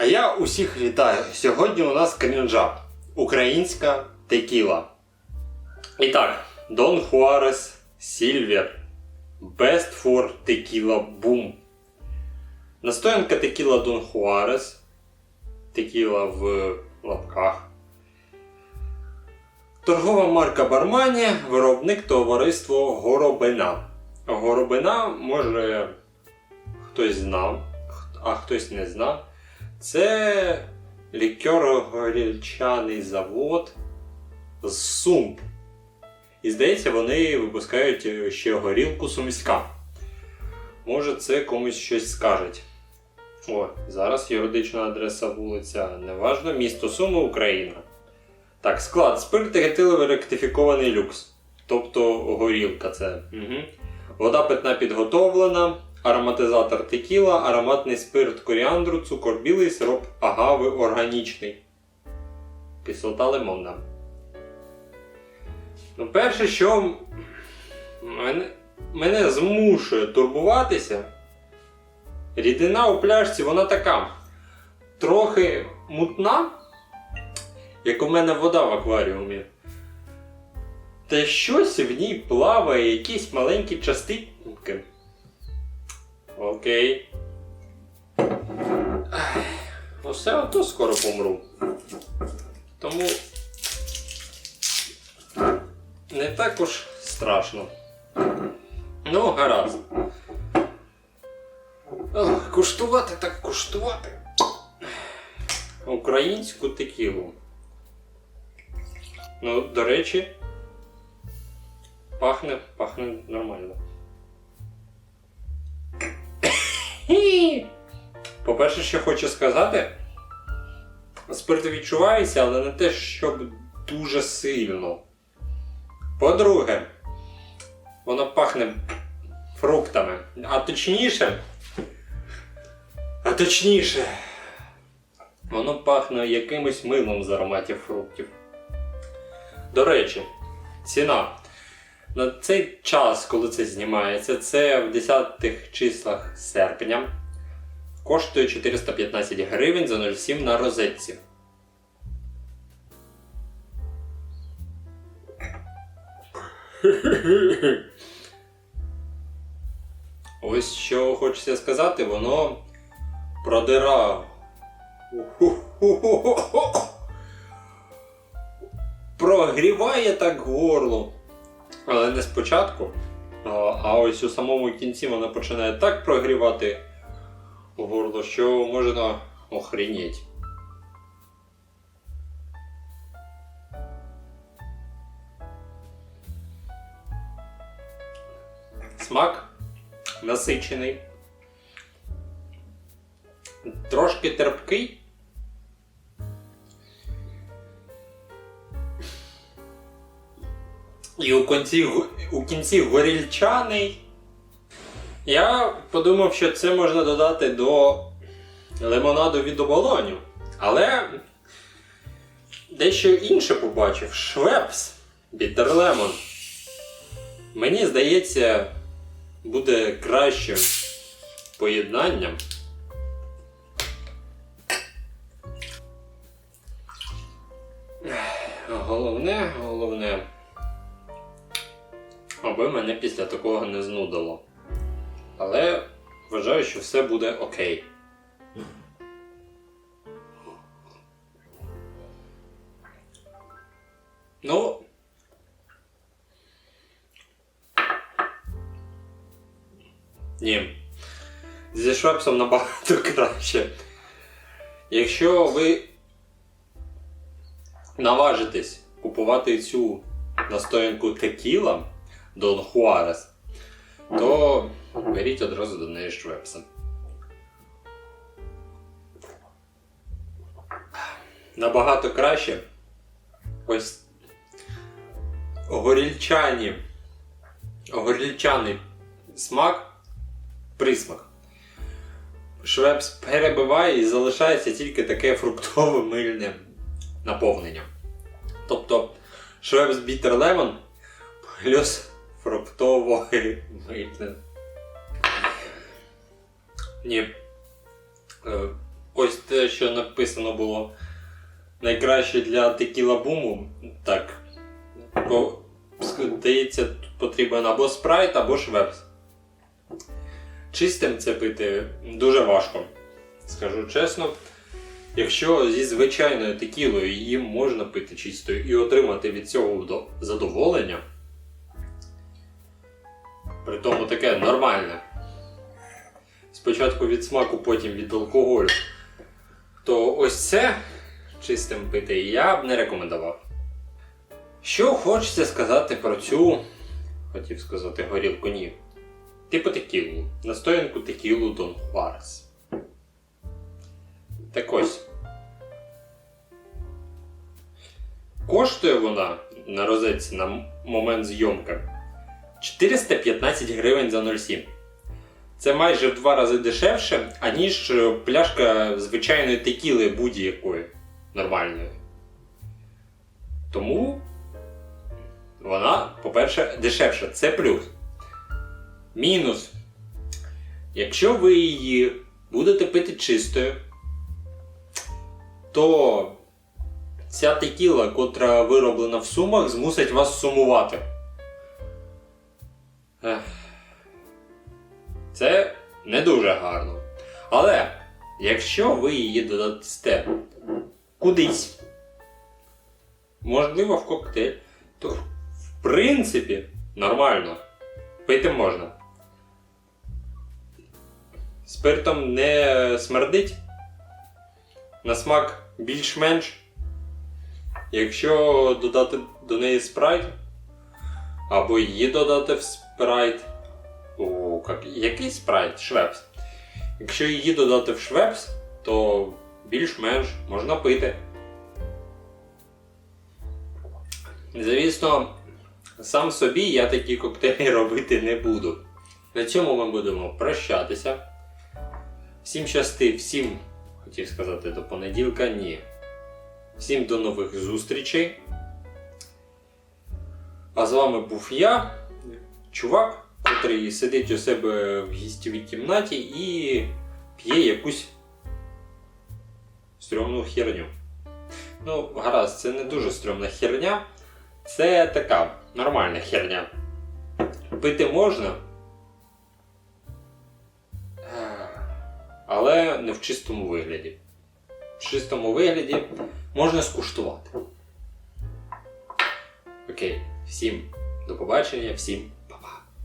А я усіх вітаю. Сьогодні у нас крінжа. Українська текіла. І так, Дон Хуарес Сільвер. Best for Tequila Boom. Настоянка текіла Дон Хуарес. Текіла в лапках. Торгова марка Бармані, виробник товариство Горобина. Горобина, може, хтось знав, а хтось не знав. Це лікьор-горільчаний завод з Сум. І здається, вони випускають ще горілку сумська. Може, це комусь щось скажуть. О, зараз юридична адреса вулиця Неважно, місто Суми, Україна. Так, склад спирт етиловий ректифікований люкс. Тобто горілка це. Угу. Вода питна підготовлена, ароматизатор текіла, ароматний спирт коріандру, цукор білий, сироп агави органічний. Кислота лимонна. Ну, перше, що мене, мене змушує турбуватися, рідина у пляшці, вона така трохи мутна, як у мене вода в акваріумі. Та щось в ній плаває, якісь маленькі частинки. Окей. Ну все одно скоро помру. Тому не так уж страшно. Ну, гаразд. Куштувати так куштувати. Українську текілу. Ну, до речі, пахне, пахне нормально. По-перше, що хочу сказати, спирт відчувається, але не те, щоб дуже сильно. По-друге, воно пахне фруктами. А точніше. А точніше. Воно пахне якимось милом з ароматів фруктів. До речі, ціна. На цей час, коли це знімається, це в 10-х числах серпня. Коштує 415 гривень за 0,7 на розетці. Ось що хочеться сказати, воно продира. Прогріває так горло. Але не спочатку. А, ось у самому кінці вона починає так прогрівати горло, що можна охренеть. Смак насичений. Трошки терпкий. І у кінці, у кінці горільчаний. Я подумав, що це можна додати до лимонаду від оболоню. Але дещо інше побачив. Швепс Lemon. Мені здається, буде кращим поєднанням. Головне, головне, аби мене після такого не знудило. Але вважаю, що все буде окей. Ну. Ні. Зі швепсом набагато краще. Якщо ви наважитесь купувати цю настоянку текіла Дон Хуарес, то беріть одразу до неї швепса. Набагато краще. Ось горільчані. Горільчаний смак, присмак. Швепс перебиває і залишається тільки таке фруктове мильне наповнення. Тобто Швепс Bitter Lemon плюс фруктове мильне. Ні. Е, ось те, що написано було. Найкраще для текіла буму. Так. По, здається, тут потрібен або спрайт, або швепс. Чистим це пити дуже важко. Скажу чесно. Якщо зі звичайною текілою її можна пити чистою і отримати від цього задоволення, при тому таке нормальне. Спочатку від смаку, потім від алкоголю. То ось це чистим пити я б не рекомендував. Що хочеться сказати про цю, хотів сказати, горілку ні. Типу текілу. Настоянку текілу Дон Хуарес. Так ось. Коштує вона на розетці на момент зйомки 415 гривень за 0,7. Це майже в два рази дешевше, аніж е, пляшка звичайної текіли будь-якої нормальної. Тому вона, по-перше, дешевша. Це плюс. Мінус. Якщо ви її будете пити чистою, то ця текіла, котра вироблена в сумах, змусить вас сумувати. Це не дуже гарно. Але якщо ви її додасте кудись, можливо, в коктейль, то в принципі нормально. Пити можна. Спиртом не смердить. На смак більш-менш. Якщо додати до неї спрайт, або її додати в спрайт. О, як, який спрайт? Швепс. Якщо її додати в швепс, то більш-менш можна пити. Звісно, сам собі я такі коктейлі робити не буду. На цьому ми будемо прощатися. Всім щасти, всім хотів сказати до понеділка, ні. Всім до нових зустрічей. А з вами був я, чувак, котрий сидить у себе в гістєвій кімнаті і п'є якусь стрьомну херню. Ну, гаразд, це не дуже стрьомна херня. Це така нормальна херня. Пити можна. Але не в чистому вигляді. В чистому вигляді можна скуштувати. Окей, всім до побачення, всім